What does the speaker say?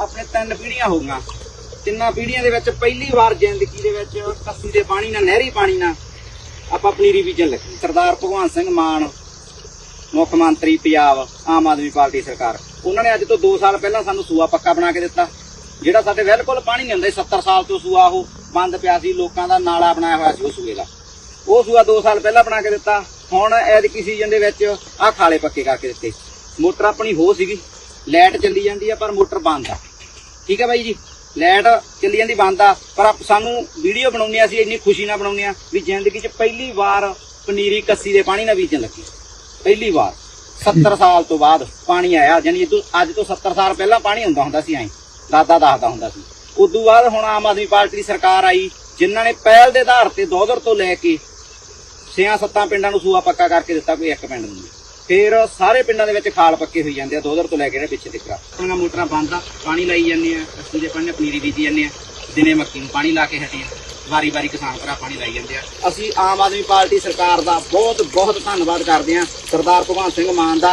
ਆਪਣੇ ਤਿੰਨ ਪੀੜ੍ਹੀਆਂ ਹੋ ਗਈਆਂ। ਤਿੰਨਾਂ ਪੀੜ੍ਹੀਆਂ ਦੇ ਵਿੱਚ ਪਹਿਲੀ ਵਾਰ ਜ਼ਿੰਦਗੀ ਦੇ ਵਿੱਚ ਕੱਸੀ ਦੇ ਪਾਣੀ ਨਾਲ ਨਹਿਰੀ ਪਾਣੀ ਨਾਲ ਆਪਾਂ ਆਪਣੀ ਰਿਵੀਜ਼ਨ ਲਿਖੀ। ਸਰਦਾਰ ਭਗਵੰਤ ਸਿੰਘ ਮਾਨ ਮੁੱਖ ਮੰਤਰੀ ਪੰਜਾਬ ਆਮ ਆਦਮੀ ਪਾਰਟੀ ਸਰਕਾਰ। ਉਹਨਾਂ ਨੇ ਅੱਜ ਤੋਂ 2 ਸਾਲ ਪਹਿਲਾਂ ਸਾਨੂੰ ਸੂਆ ਪੱਕਾ ਬਣਾ ਕੇ ਦਿੱਤਾ ਜਿਹੜਾ ਸਾਡੇ ਬਿਲਕੁਲ ਪਾਣੀ ਨਹੀਂ ਹੁੰਦਾ ਸੀ, 70 ਸਾਲ ਤੋਂ ਸੂਆ ਉਹ ਬੰਦ ਪਿਆ ਸੀ ਲੋਕਾਂ ਦਾ ਨਾਲਾ ਬਣਾਇਆ ਹੋਇਆ ਸੀ ਉਹ ਸੂਏ ਦਾ। ਉਹ ਸੂਆ 2 ਸਾਲ ਪਹਿਲਾਂ ਬਣਾ ਕੇ ਦਿੱਤਾ ਹੁਣ ਐਤਕੀ ਸੀਜ਼ਨ ਦੇ ਵਿੱਚ ਆਹ ਖਾਲੇ ਪੱਕੇ ਕਰਕੇ ਦਿੱਤੇ। ਮੋਟਰ ਆਪਣੀ ਹੋ ਸੀਗੀ ਲਾਈਟ ਚੱਲੀ ਜਾਂਦੀ ਆ ਪਰ ਮੋਟਰ ਬੰਦ ਆ। ਠੀਕ ਹੈ ਬਾਈ ਜੀ। ਲਾਈਟ ਚੱਲੀ ਜਾਂਦੀ ਬੰਦ ਆ, ਪਰ ਆਪ- ਸਾਨੂੰ ਵੀਡੀਓ ਬਣਾਉਂਦੇ ਆ ਅਸੀਂ, ਇੰਨੀ ਖੁਸ਼ੀ ਨਾਲ ਬਣਾਉਂਦੇ ਆ ਵੀ ਜ਼ਿੰਦਗੀ 'ਚ ਪਹਿਲੀ ਵਾਰ ਪਨੀਰੀ ਕੱਸੀ ਦੇ ਪਾਣੀ ਨਾਲ ਬੀਜਣ ਲੱਗੀ। ਪਹਿਲੀ ਵਾਰ। 70 ਸਾਲ ਤੋਂ ਬਾਅਦ ਪਾਣੀ ਆਇਆ ਜਾਨੀ ਅੱਜ ਤੋਂ 70 ਸਾਲ ਪਹਿਲਾਂ ਪਾਣੀ ਹੁੰਦਾ ਹੁੰਦਾ ਸੀ ਐਂ। ਦਾਦਾ ਦੱਸਦਾ ਹੁੰਦਾ ਸੀ। ਉਦੋਂ ਬਾਅਦ ਹੁਣ ਆਮ ਆਦਮੀ ਪਾਰਟੀ ਦੀ ਸਰਕਾਰ ਆਈ, ਜਿਨ੍ਹਾਂ ਨੇ ਪਹਿਲ ਦੇ ਆਧਾਰ ਤੇ ਦੋਦਰ ਤੋਂ ਲੈ ਕੇ ਛੇਆਂ ਸੱਤਾਂ ਪਿੰਡਾਂ ਨੂੰ ਸੂਆ ਪੱਕਾ ਕਰਕੇ ਦਿੱਤਾ, ਕੋਈ ਇੱਕ ਪਿੰਡ ਨੂੰ ਨਹੀਂ। ਫਿਰ ਸਾਰੇ ਪਿੰਡਾਂ ਦੇ ਵਿੱਚ ਖਾਲ ਪੱਕੇ ਹੋਈ ਜਾਂਦੇ ਆ ਦੋਦਰ ਤੋਂ ਲੈ ਕੇ ਜਿਹੜੇ ਪਿੱਛੇ ਤੱਕ। ਆਪਣੀਆਂ ਮੋਟਰਾਂ ਬੰਦ ਆ, ਪਾਣੀ ਲਾਈ ਜਾਂਦੇ ਆ, ਅਸੀਂ ਦੇ ਪਾਣੀ ਪਨੀਰੀ ਬੀਜੀ ਜਾਂਦੇ ਆ, ਦਿਨੇ ਮੱਕੀ ਨੂੰ ਪਾਣੀ ਲਾ ਕੇ ਹਟੇ ਆ ਵਾਰੀ ਵਾਰੀ ਕਿਸਾਨ ਭਰਾ ਪਾਣੀ ਲਾਈ ਜਾਂਦੇ ਆ। ਅਸੀਂ ਆਮ ਆਦਮੀ ਪਾਰਟੀ ਸਰਕਾਰ ਦਾ ਬਹੁਤ ਬਹੁਤ ਧੰਨਵਾਦ ਕਰਦੇ ਆ, ਸਰਦਾਰ ਭਗਵੰਤ ਸਿੰਘ ਮਾਨ ਦਾ।